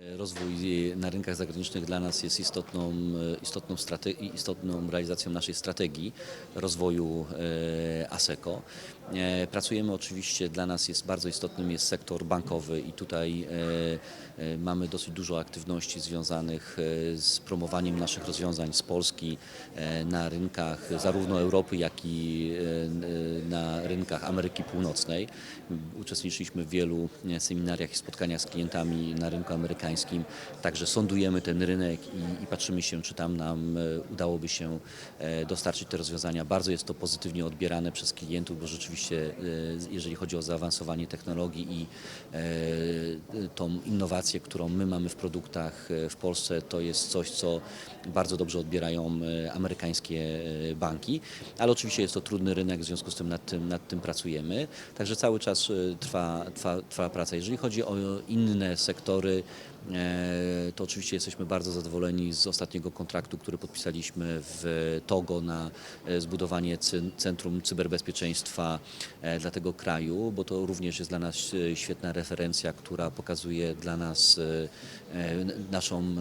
Rozwój na rynkach zagranicznych dla nas jest istotną, istotną, strate- istotną realizacją naszej strategii rozwoju e, ASECO. E, Pracujemy oczywiście, dla nas jest bardzo istotnym jest sektor bankowy i tutaj e, e, mamy dosyć dużo aktywności związanych z promowaniem naszych rozwiązań z Polski na rynkach zarówno Europy, jak i na rynkach Ameryki Północnej. Uczestniczyliśmy w wielu seminariach i spotkaniach z klientami na rynku amerykańskim. Także sondujemy ten rynek i, i patrzymy się, czy tam nam udałoby się dostarczyć te rozwiązania. Bardzo jest to pozytywnie odbierane przez klientów, bo rzeczywiście e, jeżeli chodzi o zaawansowanie technologii i e, tą innowację, którą my mamy w produktach e, w Polsce, to jest coś, co bardzo dobrze odbierają e, amerykańskie banki, ale oczywiście jest to trudny rynek, w związku z tym nad tym, nad tym pracujemy. Także cały czas trwa, trwa, trwa praca. Jeżeli chodzi o inne sektory, to oczywiście jesteśmy bardzo zadowoleni z ostatniego kontraktu, który podpisaliśmy w Togo na e, zbudowanie Centrum Cyberbezpieczeństwa e, dla tego kraju, bo to również jest dla nas e, świetna referencja, która pokazuje dla nas e, e, naszą e,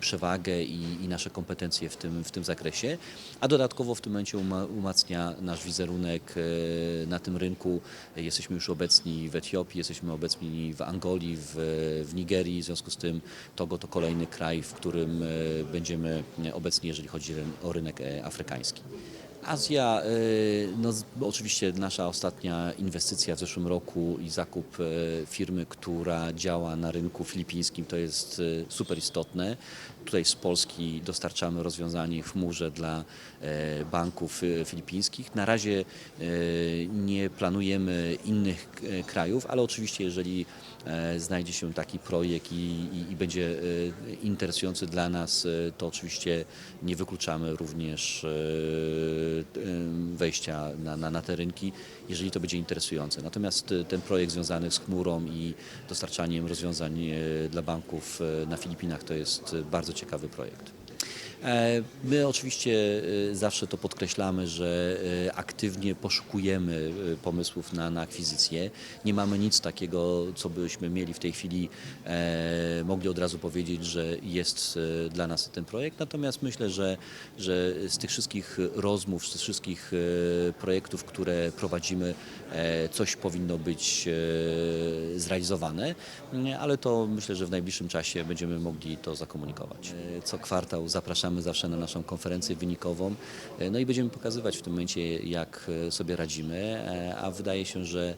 przewagę i, nasze kompetencje w tym, w tym zakresie, a dodatkowo w tym momencie uma- umacnia nasz wizerunek e, na tym rynku. Jesteśmy już obecni w Etiopii, jesteśmy obecni w Angolii, w, w Nigerii, w związku z tym Togo to kolejny kraj, w którym e, będziemy obecni, jeżeli chodzi o rynek e, afrykański. Azja, e, no oczywiście nasza ostatnia inwestycja w zeszłym roku i zakup e, firmy, która działa na rynku filipińskim, to jest e, super istotne. Tutaj z Polski dostarczamy rozwiązanie w chmurze dla banków filipińskich. Na razie nie planujemy innych krajów, ale oczywiście jeżeli znajdzie się taki projekt i, i, i będzie interesujący dla nas, to oczywiście nie wykluczamy również wejścia na, na, na te rynki, jeżeli to będzie interesujące. Natomiast e, ten projekt związany z chmurą i dostarczaniem rozwiązań e, dla banków na Filipinach to jest bardzo ciekawy projekt. E, My oczywiście e, zawsze to podkreślamy, że e, aktywnie poszukujemy pomysłów na, na akwizycję. Nie mamy nic takiego, co byśmy mieli w tej chwili, mogli od razu powiedzieć, że jest dla nas ten projekt. Natomiast myślę, że, że z tych wszystkich rozmów, z tych wszystkich projektów, które prowadzimy, coś powinno być zrealizowane, Nie, ale to myślę, że w najbliższym czasie będziemy mogli to zakomunikować. Co kwartał zapraszamy zawsze na naszą konferencję wynikową, e, no i będziemy pokazywać w tym momencie, jak e, sobie radzimy, e, a wydaje się, że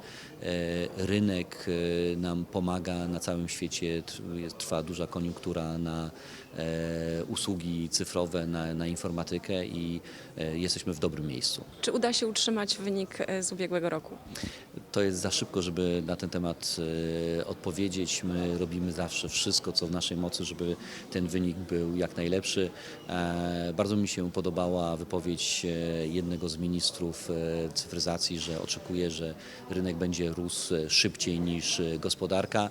rynek nam pomaga na całym świecie, trwa duża koniunktura na usługi cyfrowe, na, na informatykę i jesteśmy w dobrym miejscu. Czy uda się utrzymać wynik z ubiegłego roku? To jest za szybko, żeby na ten temat e, odpowiedzieć. My robimy zawsze wszystko, co w naszej mocy, żeby ten wynik był jak najlepszy. E, Bardzo mi się podobała wypowiedź e, jednego z ministrów cyfryzacji, że oczekuje, że rynek będzie rósł szybciej niż gospodarka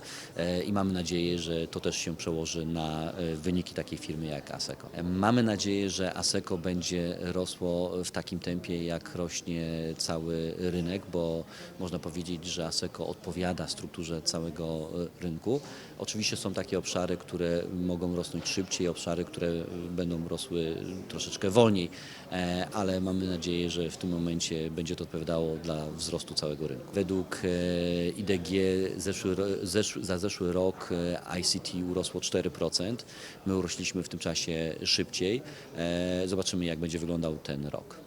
i mamy nadzieję, że to też się przełoży na wyniki takiej firmy jak ASECO. Mamy nadzieję, że ASECO będzie rosło w takim tempie, jak rośnie cały rynek, bo można powiedzieć, że ASECO odpowiada strukturze całego e, rynku. Oczywiście są takie obszary, które mogą rosnąć szybciej, obszary, które będą rosły troszeczkę wolniej, e, ale mamy nadzieję, że w tym momencie będzie to odpowiadało dla wzrostu całego rynku. Według e, IDG zeszły, za zeszły rok ICT urosło 4%. My urośliśmy w tym czasie szybciej. Zobaczymy, jak będzie wyglądał ten rok.